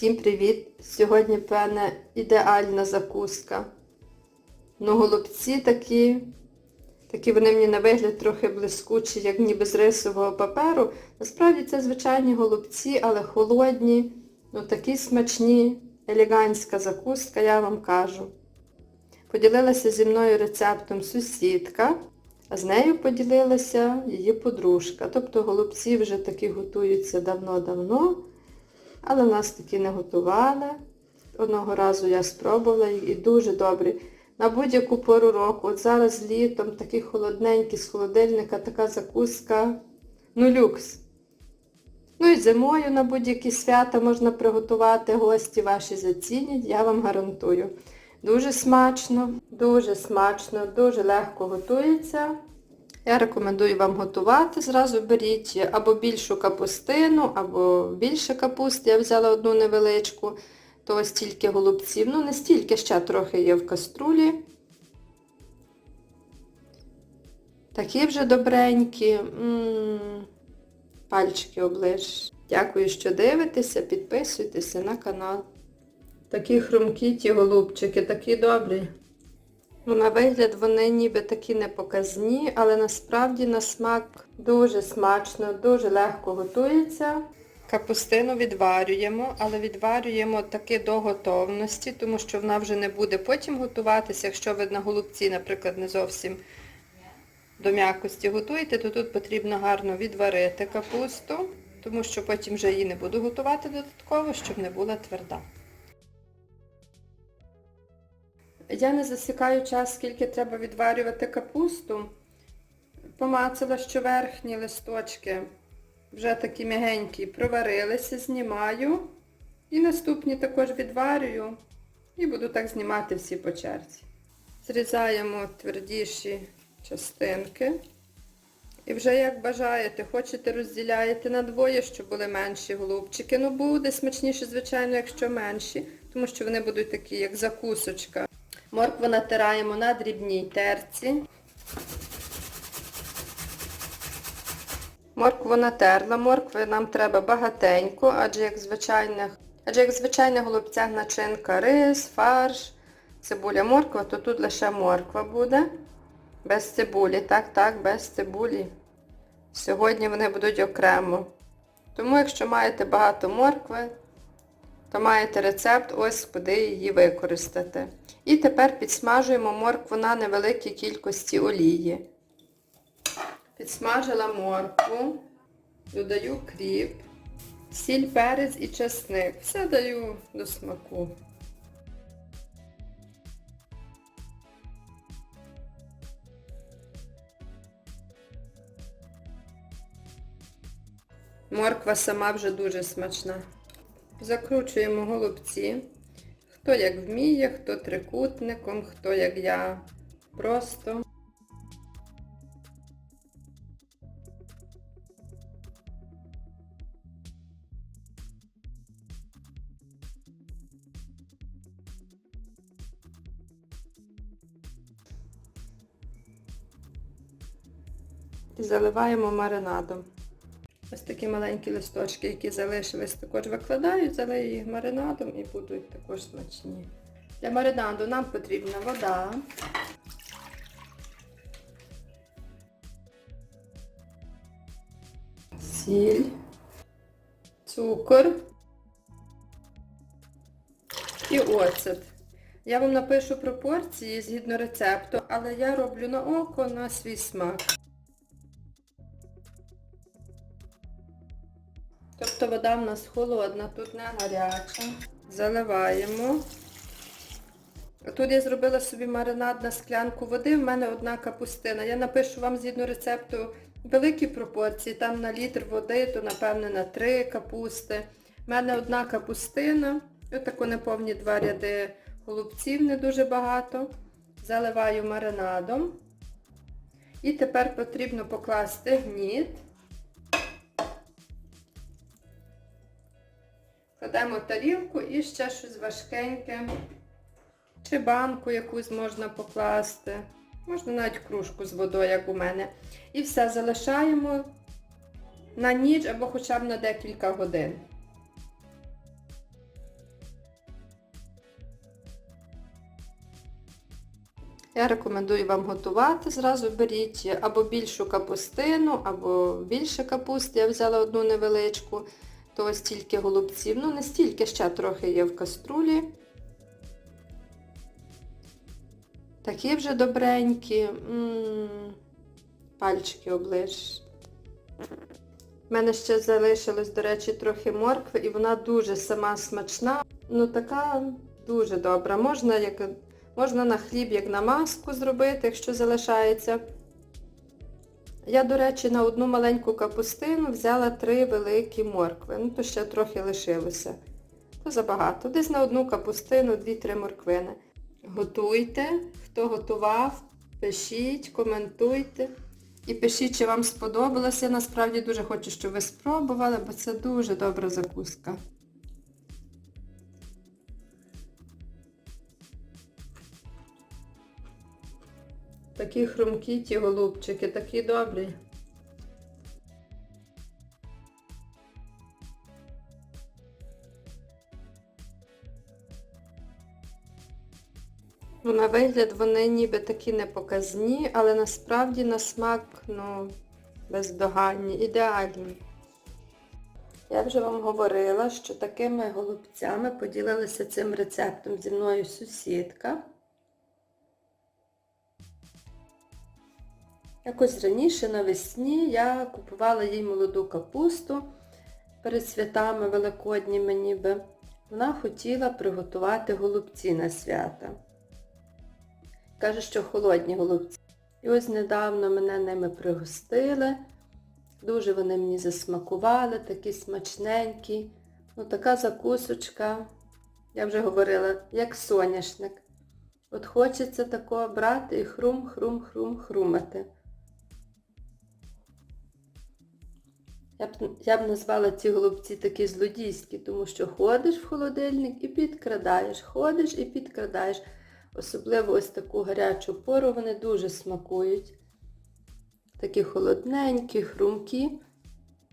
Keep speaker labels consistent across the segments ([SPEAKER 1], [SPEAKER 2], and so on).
[SPEAKER 1] Всім привіт! Сьогодні в ідеальна закуска. Ну, голубці такі, такі вони мені на вигляд трохи блискучі, як ніби з рисового паперу. Насправді це звичайні голубці, але холодні, ну такі смачні, елегантська закуска, я вам кажу. Поділилася зі мною рецептом сусідка, а з нею поділилася її подружка. Тобто голубці вже такі готуються давно-давно. Але нас такі не готували. Одного разу я спробувала і дуже добрі. На будь-яку пору року. От зараз літом такі холодненькі з холодильника, така закуска. Ну, люкс. Ну і зимою на будь-які свята можна приготувати, гості ваші зацінять, я вам гарантую. Дуже смачно, дуже смачно, дуже легко готується. Я рекомендую вам готувати, зразу беріть або більшу капустину, або більше капусти. Я взяла одну невеличку, то ось стільки голубців. Ну, не стільки, ще трохи є в каструлі. Такі вже добренькі. М-м-м. Пальчики оближ. Дякую, що дивитеся, підписуйтеся на канал. Такі хрумкі ті голубчики, такі добрі. Ну, на вигляд вони ніби такі непоказні, але насправді на смак дуже смачно, дуже легко готується. Капустину відварюємо, але відварюємо таки до готовності, тому що вона вже не буде потім готуватися. Якщо ви на голубці, наприклад, не зовсім до м'якості готуєте, то тут потрібно гарно відварити капусту, тому що потім вже її не буду готувати додатково, щоб не була тверда. Я не засікаю час, скільки треба відварювати капусту. Помацала, що верхні листочки вже такі м'ягенькі проварилися, знімаю. І наступні також відварюю. І буду так знімати всі по черзі. Зрізаємо твердіші частинки. І вже як бажаєте, хочете розділяєте на двоє, щоб були менші голубчики. Ну буде смачніше, звичайно, якщо менші, тому що вони будуть такі, як закусочка. Моркву натираємо на дрібній терці. Моркву натерла. Моркви нам треба багатенько, адже як звичайних, адже як звичайних голубцях начинка рис, фарш, цибуля, морква, то тут лише морква буде. Без цибулі, так, так, без цибулі. Сьогодні вони будуть окремо. Тому, якщо маєте багато моркви, то маєте рецепт, ось куди її використати. І тепер підсмажуємо моркву на невеликій кількості олії. Підсмажила моркву, додаю кріп, сіль, перець і чесник. Все даю до смаку. Морква сама вже дуже смачна. Закручуємо голубці. Хто як вміє, хто трикутником, хто як я. Просто. І заливаємо маринадом. Ось такі маленькі листочки, які залишились, також викладаю, залию їх маринадом і будуть також смачні. Для маринаду нам потрібна вода. Сіль, цукор і оцет. Я вам напишу пропорції згідно рецепту, але я роблю на око на свій смак. Тобто вода в нас холодна, тут не гаряча. Заливаємо. Тут я зробила собі маринад на склянку води, в мене одна капустина. Я напишу вам згідно рецепту великі пропорції. Там на літр води, то напевне на три капусти. У мене одна капустина. Отако неповні два ряди голубців, не дуже багато. Заливаю маринадом. І тепер потрібно покласти гніт. Кладемо тарілку і ще щось важкеньке. Чи банку якусь можна покласти. Можна навіть кружку з водою, як у мене. І все залишаємо на ніч або хоча б на декілька годин. Я рекомендую вам готувати. Зразу беріть або більшу капустину, або більше капусти. Я взяла одну невеличку то ось стільки голубців. Ну, не стільки, ще трохи є в каструлі. Такі вже добренькі. М, Пальчики оближ. У мене ще залишилось, до речі, трохи моркви, і вона дуже сама смачна. Ну така дуже добра. Можна, як, можна на хліб, як на маску зробити, якщо залишається. Я, до речі, на одну маленьку капустину взяла три великі моркви. Ну, то ще трохи лишилося. То забагато. Десь на одну капустину, дві-три морквини. Готуйте, хто готував, пишіть, коментуйте. І пишіть, чи вам сподобалося. Я насправді дуже хочу, щоб ви спробували, бо це дуже добра закуска. Такі хрумкі ті голубчики, такі добрі. Ну, на вигляд вони ніби такі непоказні, але насправді на смак, ну, бездоганні, ідеальні. Я вже вам говорила, що такими голубцями поділилася цим рецептом зі мною сусідка. Якось раніше навесні я купувала їй молоду капусту перед святами великодніми ніби. Вона хотіла приготувати голубці на свята. Каже, що холодні голубці. І ось недавно мене ними пригостили. Дуже вони мені засмакували, такі смачненькі. Ну така закусочка, я вже говорила, як соняшник. От хочеться такого брати і хрум-хрум-хрум-хрумати. Я б, я б назвала ці голубці такі злодійські, тому що ходиш в холодильник і підкрадаєш, ходиш і підкрадаєш. Особливо ось таку гарячу пору вони дуже смакують. Такі холодненькі, хрумкі.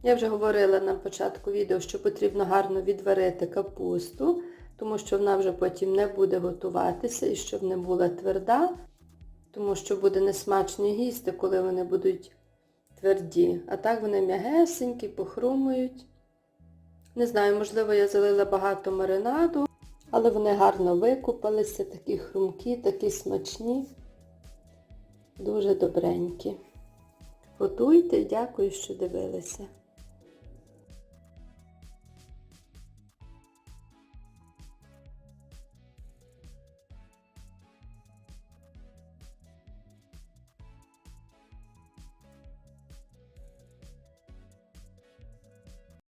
[SPEAKER 1] Я вже говорила на початку відео, що потрібно гарно відварити капусту, тому що вона вже потім не буде готуватися і щоб не була тверда, тому що буде несмачно їсти, коли вони будуть тверді. А так вони м'ягесенькі, похрумують. Не знаю, можливо, я залила багато маринаду, але вони гарно викупалися, такі хрумкі, такі смачні, дуже добренькі. Готуйте дякую, що дивилися.